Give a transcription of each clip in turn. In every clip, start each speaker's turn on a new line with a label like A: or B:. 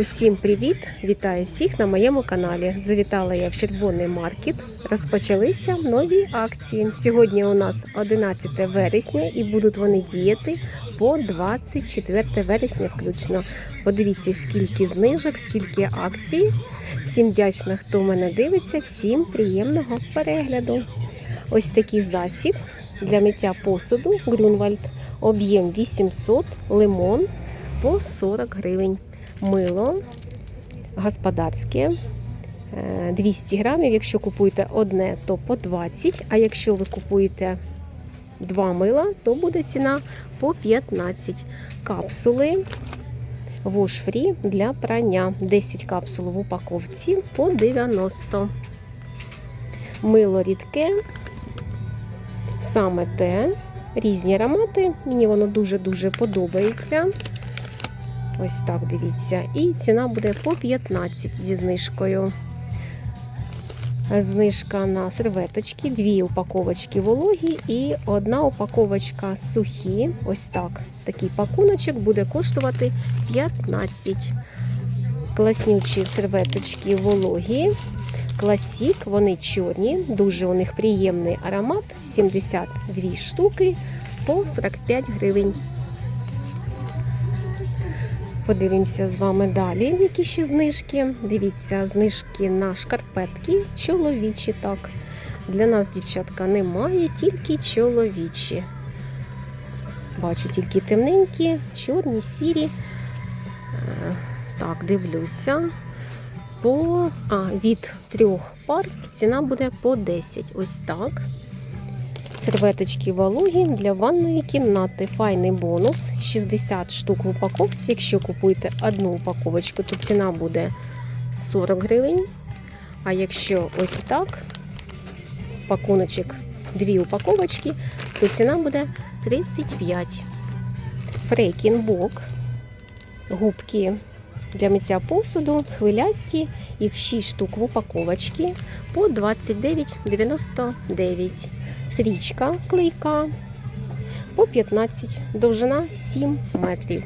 A: Усім привіт! Вітаю всіх на моєму каналі. Завітала я в червоний маркет. Розпочалися нові акції. Сьогодні у нас 11 вересня і будуть вони діяти по 24 вересня включно. Подивіться, скільки знижок, скільки акцій. Всім вдячна, хто мене дивиться. Всім приємного перегляду. Ось такий засіб для миття посуду Грюнвальд. Об'єм 800, лимон по 40 гривень. Мило господарське е, 200 грамів. Якщо купуєте одне, то по 20. А якщо ви купуєте два мила, то буде ціна по 15. Капсули Free для прання. 10 капсул в упаковці по 90. Мило рідке. Саме те. Різні аромати. Мені воно дуже-дуже подобається. Ось так дивіться. І ціна буде по 15 зі знижкою. Знижка на серветочки, дві упаковочки вологі і одна упаковочка сухі. Ось так. Такий пакуночок буде коштувати 15. Класнючі серветочки вологі. Класік, вони чорні, дуже у них приємний аромат. 72 штуки по 45 гривень. Подивимося з вами далі, які ще знижки. Дивіться, знижки на шкарпетки чоловічі. Так. Для нас, дівчатка, немає, тільки чоловічі. Бачу тільки темненькі, чорні, сірі. Е, Так, дивлюся. По а, від трьох пар ціна буде по 10. Ось так. Серветочки вологі для ванної кімнати. Файний бонус. 60 штук в упаковці. Якщо купуєте одну упаковочку, то ціна буде 40 гривень. А якщо ось так, пакуночок, дві упаковочки, то ціна буде 35. Фрейкінбок. Губки для миття посуду, хвилясті, їх 6 штук в упаковочці по 29,99 стрічка клейка по 15, довжина 7 метрів.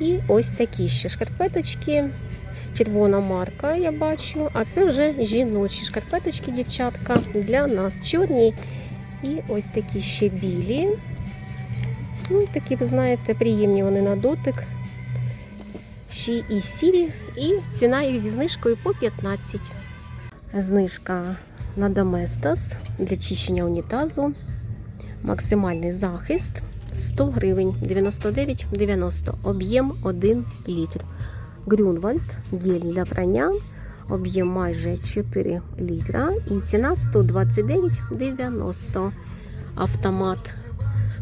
A: І ось такі ще шкарпеточки. Червона марка, я бачу, а це вже жіночі шкарпеточки, дівчатка, для нас чорні. І ось такі ще білі. Ну, такі, ви знаєте, приємні вони на дотик. Ще і сірі, і ціна їх зі знижкою по 15. Знижка на Доместос для чищення унітазу. Максимальний захист 100 гривень 99,90. Об'єм 1 літр. Грюнвальд гель для прання. Об'єм майже 4 літра. І ціна 129,90. Автомат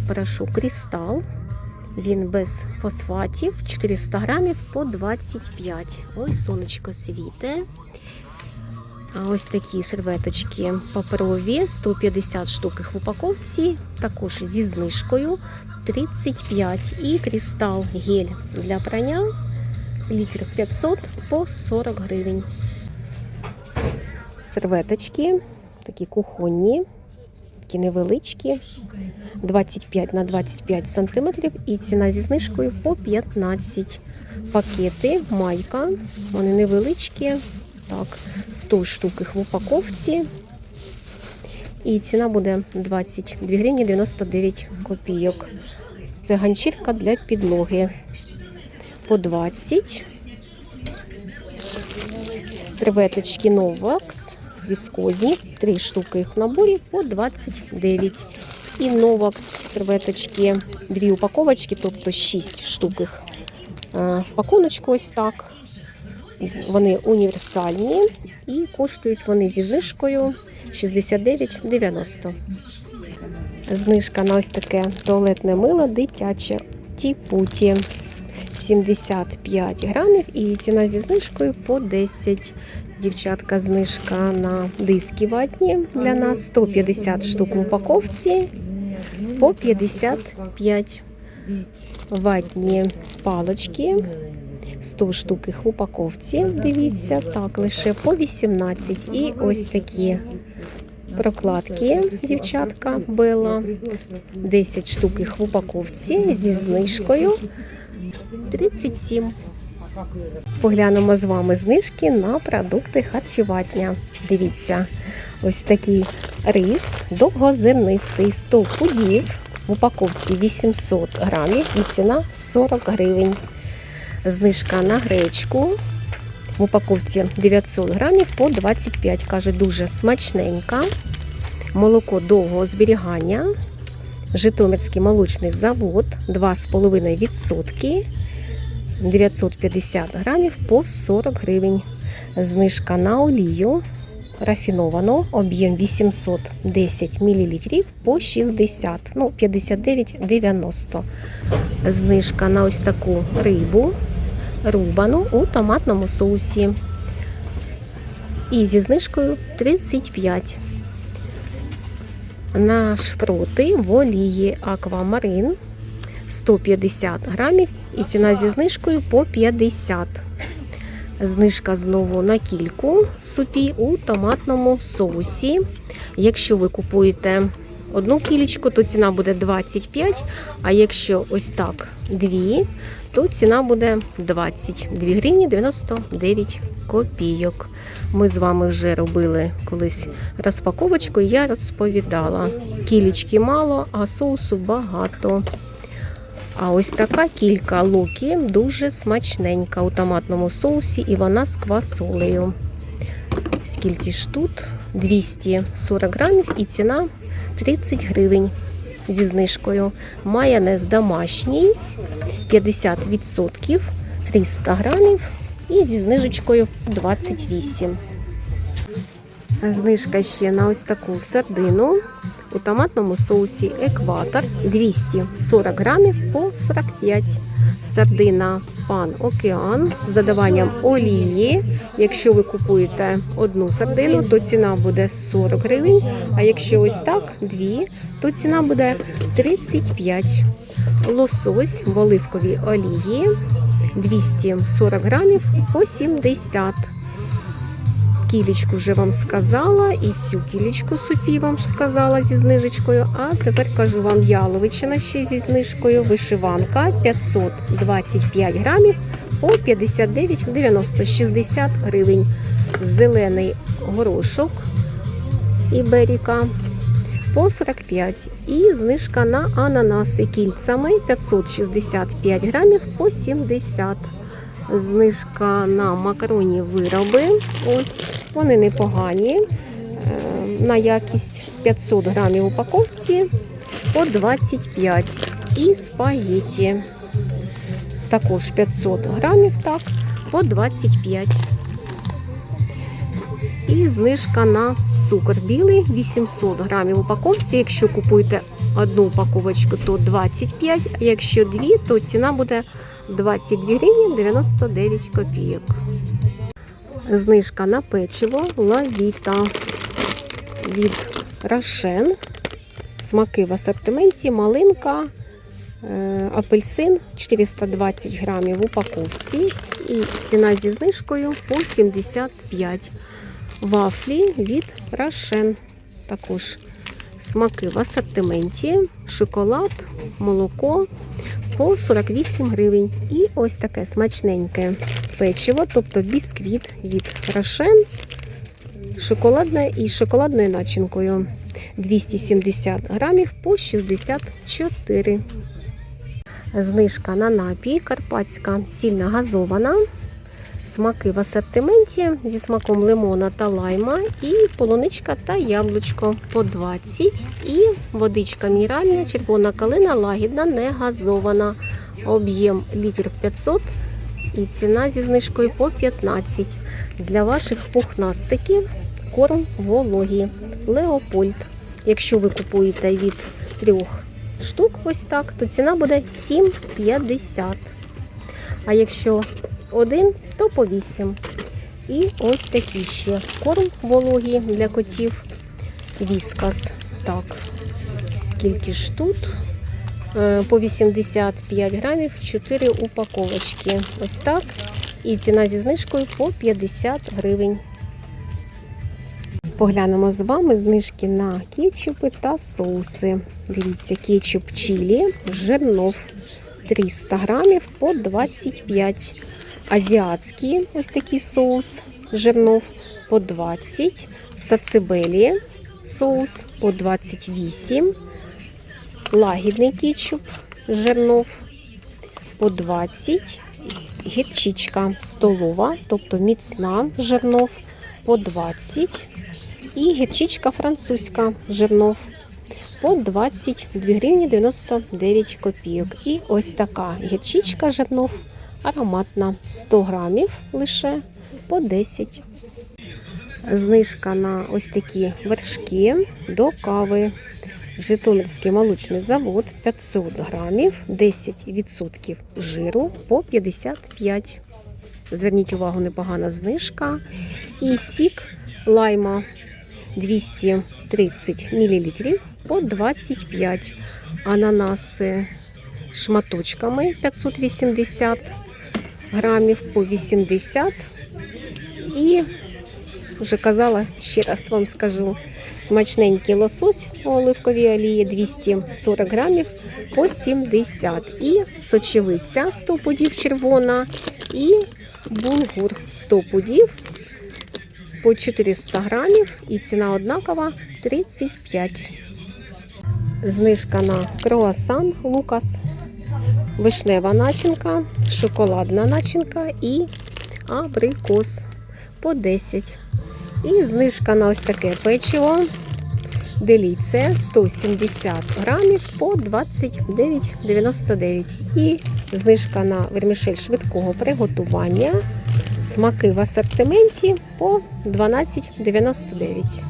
A: порошок Крістал. Він без фосфатів, 400 грамів по 25. Ой, сонечко світе. Ось такі серветочки паперові, 150 штук в упаковці, також зі знижкою 35. І кристал гель для прання літр 500 по 40 гривень. Серветочки, такі кухонні, такі невеличкі, 25 на 25 сантиметрів. І ціна зі знижкою по 15. Пакети, майка, вони невеличкі. Так, 100 штук їх в упаковці. І ціна буде 22 гривні 99 копійок. Це ганчірка для підлоги. По 20. Серветочки Новакс. Віскозні. 3 штуки їх в наборі по 29. І Новакс серветочки. Дві упаковочки, тобто 6 штук їх е, в пакуночку ось так. Вони універсальні і коштують вони зі знижкою 69,90. Знижка на ось таке туалетне мило дитяче тіпуті 75 грамів і ціна зі знижкою по 10. Дівчатка, знижка на диски ватні для нас 150 штук в упаковці по 55 ватні палочки. 100 штук їх в упаковці. Дивіться, так, лише по 18. І ось такі прокладки, дівчатка Бела. 10 штук їх в упаковці зі знижкою 37. Поглянемо з вами знижки на продукти харчування. Дивіться, ось такий рис довгозернистий 100 пудів в упаковці 800 грамів і ціна 40 гривень. Знижка на гречку в упаковці 900 грамів по 25. Каже, дуже смачненька. Молоко довгого зберігання. Житомирський молочний завод 2,5%. 950 грамів по 40 гривень. Знижка на олію рафіновано, об'єм 810 мл по 60, ну 59,90. Знижка на ось таку рибу рубану у томатному соусі. І зі знижкою 35. Наш проти в аквамарин 150 грамів і ціна зі знижкою по 50. Знижка знову на кільку супі у томатному соусі. Якщо ви купуєте одну кілечку, то ціна буде 25, а якщо ось так дві, то ціна буде 22 гривні 99 копійок. Ми з вами вже робили колись розпаковочку, я розповідала. Кілечки мало, а соусу багато. А ось така кілька луки дуже смачненька у томатному соусі, і вона з квасолею. Скільки ж тут? 240 грамів і ціна 30 гривень зі знижкою. Майонез домашній 50%, 300 грамів і зі знижечкою 28. Знижка ще на ось таку сардину у томатному соусі екватор 240 грамів по 45. Сардина пан океан з додаванням олії. Якщо ви купуєте одну сардину, то ціна буде 40 гривень. А якщо ось так, дві, то ціна буде 35. Лосось в оливковій олії 240 грамів по 70. Кілечку вже вам сказала, і цю кілечку супі вам сказала зі знижечкою. А тепер кажу вам яловичина ще зі знижкою. Вишиванка 525 грамів по 59,90 60 гривень. Зелений горошок іберіка по 45. І знижка на ананаси кільцями 565 грамів по 70. Знижка на макаронні вироби. Ось вони непогані. Е, На якість 500 грамів упаковці по 25. І спагетті. Також 500 грамів, так, по 25. І знижка на цукор білий 800 грамів упаковці. Якщо купуєте одну упаковочку, то 25, а якщо дві, то ціна буде 22 гривні 99 копійок. Знижка на печиво лавіта від Рошен. Смаки в асортименті, малинка, е, апельсин 420 грамів в упаковці. І ціна зі знижкою по 75. Вафлі від Рошен. Також смаки в асортименті, шоколад, молоко по 48 гривень. І ось таке смачненьке печиво, тобто бісквіт від Рошен, шоколадне і шоколадною начинкою. 270 грамів по 64. Знижка на напій карпатська сильно газована. Смаки в асортименті зі смаком лимона та лайма, і полуничка та яблучко по 20. І водичка мінеральна, червона калина, лагідна, не газована. Об'єм літр 500 і ціна зі знижкою по 15. Для ваших пухнастиків корм вологі. Леопольд. Якщо ви купуєте від трьох штук, ось так, то ціна буде 7,50. А якщо один, то по 8. І ось такі ще корм вологі для котів. Віскас. Так, скільки ж тут? Е, По 85 грамів 4 упаковочки. Ось так. І ціна зі знижкою по 50 гривень. Поглянемо з вами знижки на кетчупи та соуси. Дивіться, кетчуп чилі, жернов 300 грамів по 25. азіатський ось такий соус жирнов по 20, сацибелі соус по 28, лагідний кетчуп жирнов по 20, гірчичка столова, тобто міцна жирнов по 20 і гірчичка французька жирнов по 22 гривні 99 копійок. І ось така гірчичка жирнов ароматна 100 грамів лише по 10. Знижка на ось такі вершки до кави. Житомирський молочний завод 500 грамів, 10% жиру по 55. Зверніть увагу, непогана знижка. І сік лайма 230 мл по 25. Ананаси шматочками 580 грамів по 80. І вже казала, ще раз вам скажу, смачненький лосось у оливковій олії 240 грамів по 70. І сочевиця 100 пудів червона, і булгур 100 пудів по 400 грамів. І ціна однакова 35. Знижка на круасан Лукас, вишнева начинка, шоколадна начинка і абрикос по 10. І знижка на ось таке печиво. Деліція 170 грамів по 29,99. І знижка на вермішель швидкого приготування. Смаки в асортименті по 12,99.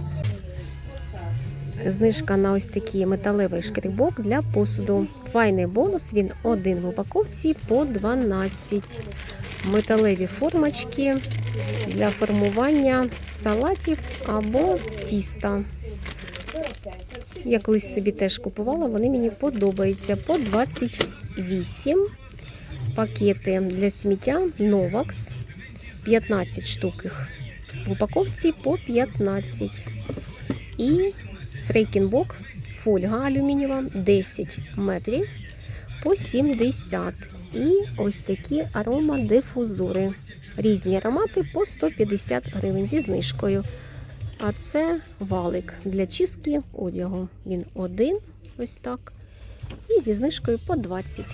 A: Знижка на ось такий металевий шкрібок для посуду. Файний бонус, він один в упаковці по 12. Металеві формочки для формування салатів або тіста. Я колись собі теж купувала, вони мені подобаються. По 28 пакети для сміття Новакс. 15 штук їх в упаковці по 15. І фрейкінбок, фольга алюмінієва 10 метрів по 70. І ось такі аромадифузори. Різні аромати по 150 гривень зі знижкою. А це валик для чистки одягу. Він один, ось так. І зі знижкою по 20.